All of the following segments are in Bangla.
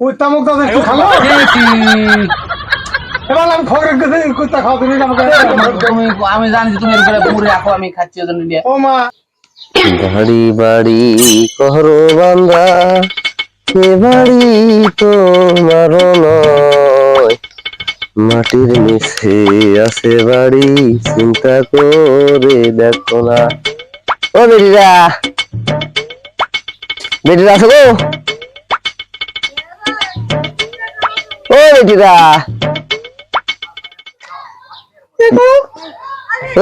কুত্তা মুখ দাদা একটু খালো এবার আমি খবরের কাছে কুত্তা খাও তুমি আমাকে আমি জানি তুমি এরপরে মুড়ে রাখো আমি খাচ্ছি ওদের নিয়ে। ও মা। বাড়ি বাড়ি করো বান্দা সে বাড়ি তোমার নয়। মাটির নিচে আছে বাড়ি চিন্তা করে দেখো না। ও বেটিরা বেটিরা আছো গো। ও বেটিরা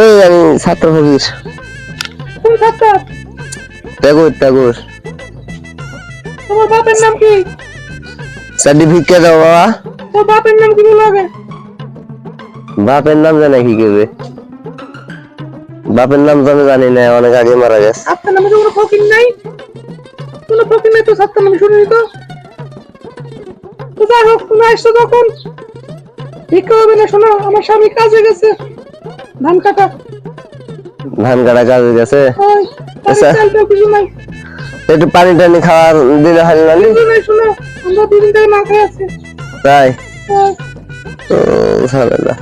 ওই আমি ছাত্র ফকির। ট্যাগর ট্যাগর তোমার বাপের নাম কি? সার্টিফিকেট দাও বাবা। তোর বাপের নাম কি বলো আগে? বাপের নাম জানে কি করবে বাপের নাম তো আমি জানি না অনেক আগে মারা গেছে। আপনার নামে কোনো ফকির নাই। কোনো ফকির নাই তো সাতটা নামে শুনিনি তো। হোক তুমি আসছো তখন ভিক্ষা হবে না শোনো আমার স্বামী কাজে গেছে। ধান কাটা। ধান কাটা কাজ গেছে। আচ্ছা। চাল টাল কিছু নাই। একটু পানি টানি খাওয়ার দিলে হয় না কিছু নাই শোনো আমরা দুদিন থেকে না খেয়ে আছি। তাই? না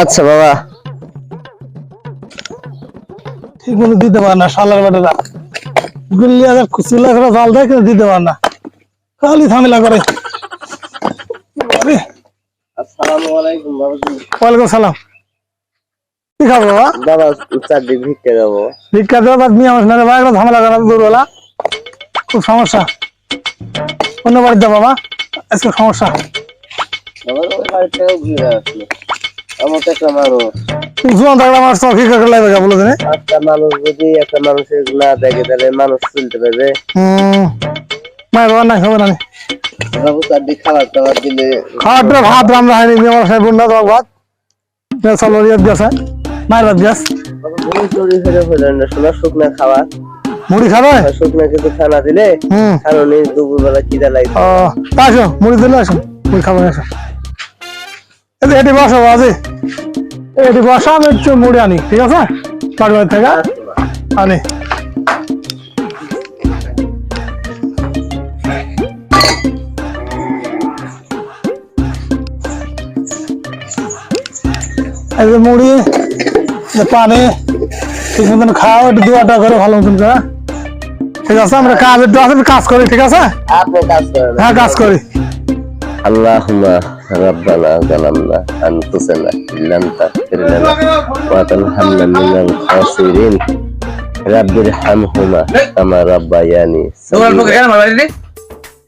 আচ্ছা বাবা। ঠিক মতো দিতে পারে না গুল্লি হাজার চুলা করে জাল দেয় কিন্তু দিতে পারে না। খালি ঝামেলা করে। ওয়ালাইকুম সালাম কি খাব বাবা? বাবা চারটি ভিক্ষে দেবো। ভিক্ষা দেওয়া বাদ নিয়ে আমার না একটা ঝামেলা করে দুর্বেলা। খুব সমস্যা। অন্য বাড়িতে বাবা? আজকে সমস্যা। মানুষ। জোয়ান থাকলে আমার সব ভিক্ষা করে লাগবে বলে দিনে একটা মানুষ যদি একটা মানুষের না দেখে তাহলে মানুষ চলতে পারবে। মায়ের বাবা নাই, হবে না খাওয়াটা ভাত রান্না হয়নি আমার সাহেব বন্ধা তোমার ভাত মুড়ি খাবে শুকনা কিছু দিলে কারণ এই দুপুরবেলা খিদা লাগবে ও আসো, মুড়ি দিলে আসো, মুড়ি খাব, আসো। এটি এটি বসো বাজে এটি বসো মুড়ি আনি, ঠিক আছে? থেকে আনি। এই যে মুড়ি এই পানি ঠিক মতন খাও একটু দুয়াটা করে ভালো মতন করে ঠিক আছে আমরা কাজ একটু আছে কাজ করি ঠিক আছে আপনি কাজ করেন হ্যাঁ কাজ করি اللهم ربنا ظلمنا أنفسنا إن لم تغفر لنا وترحمنا من الخاسرين رب ارحمهما كما ربياني তোমার পক্ষে صغيرا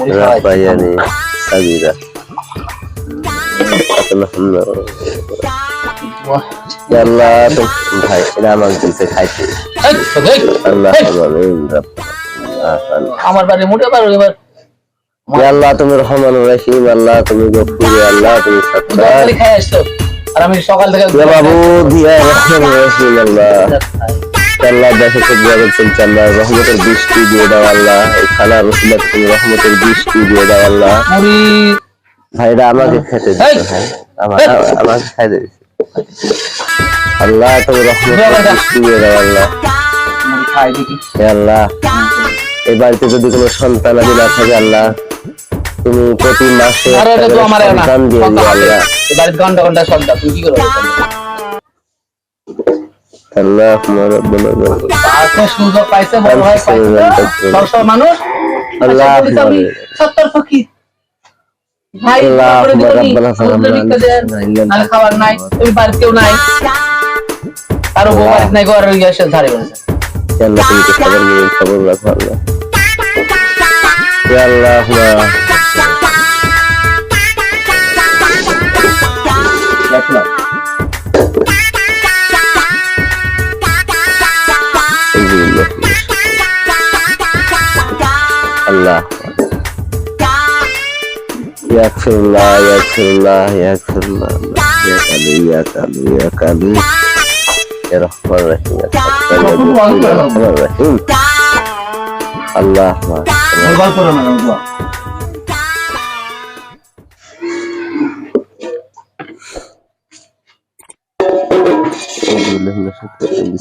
ربياني صغيرا اللهم يا الله তো ভাই এরা আমাকে দিছে খাইতে এই, তো দেখ, আল্লাহ এই, আমিন রব আমার বাড়ি মুড়ে পারো এবার ইয়া আল্লাহ তুমি রহমান রহিম আল্লাহ তুমি গফুর আল্লাহ তুমি সত্তার দোকানে খাই আসছো আর আমি সকাল থেকে ইয়া বাবু দিয়া রহমান রহিম আল্লাহ আল্লাহ দেশে চলছে আল্লাহ রহমতের বৃষ্টি দিয়ে দাও আল্লাহ। এই খানা রসিলা তুমি রহমতের বৃষ্টি দিয়ে দাও আল্লাহ। ভাইরা আমাকে খেতে! দিতে ভাই আমাকে খাইতে দিতে আল্লাহ তুমি রহমতের বৃষ্টি দিয়ে দাও আল্লাহ। আল্লাহ। এই বাড়িতে যদি কোনো সন্তান আদি না থাকে আল্লাহ তুমি প্রতি মাসে সন্তান দিয়ে আল্লাহ। বাড়িতে ঘণ্টা ঘণ্টা সন্ধ্যা তুমি কি করো আল্লাহ আমার রব্বানা আজকে সুযোগ পাইছে বড় ভাই পাইছে ছশো মানুষ আল্লাহ আচ্ছা, বলিস আমি সত্তর ফকির। ভাই আল্লাহ খাবার নাই তুমি বাড়িতেও নাই। কারও বউ বাড়িতে নাই ঘরের গিয়ে এসে ধারে বলেছে আল্লাহ তুমি তো সবার খবর রাখো আল্লাহ আল্লাহ। আল্লাহ يغفر الله يغفر الله يغفر الله يا كالو يا كالو يا كالو يا رحمن الرحيم يا رحمن الرحيم الله ما গল্প না গল্প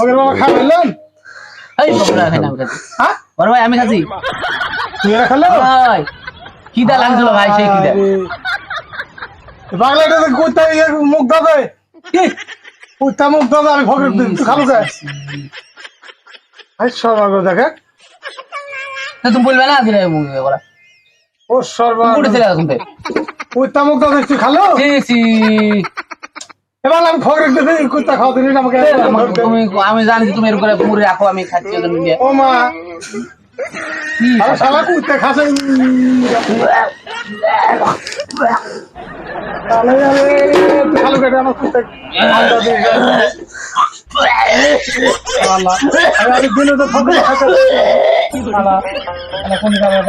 ওকে বাবা খাবেন এই বাবা খাই না আমি খাচ্ছি তুই এরা খেলে? ভাই খিদা লাগছিল ভাই সেই খিদা বাংলাটা মুখ দাদা মুখ দাদা আমি দিন তুই খালু আই সর্বা দেখে। না তুমি বলবে না দিলে মুখে বলা। ও সর্বা কুড়ে চলে এখন কুত্তা মুখ দাদা তুই খালো? সি সি এবার আমি কুত্তা খাওয়া আমাকে আমি জানি তুমি এর করে মুড়ে রাখো আমি খাচ্ছি ও মা। শালা কুত্তা খাসে খালু কেটে আমার কুত্তা আমি দিনে তো খাসে শালা কোন জায়গায়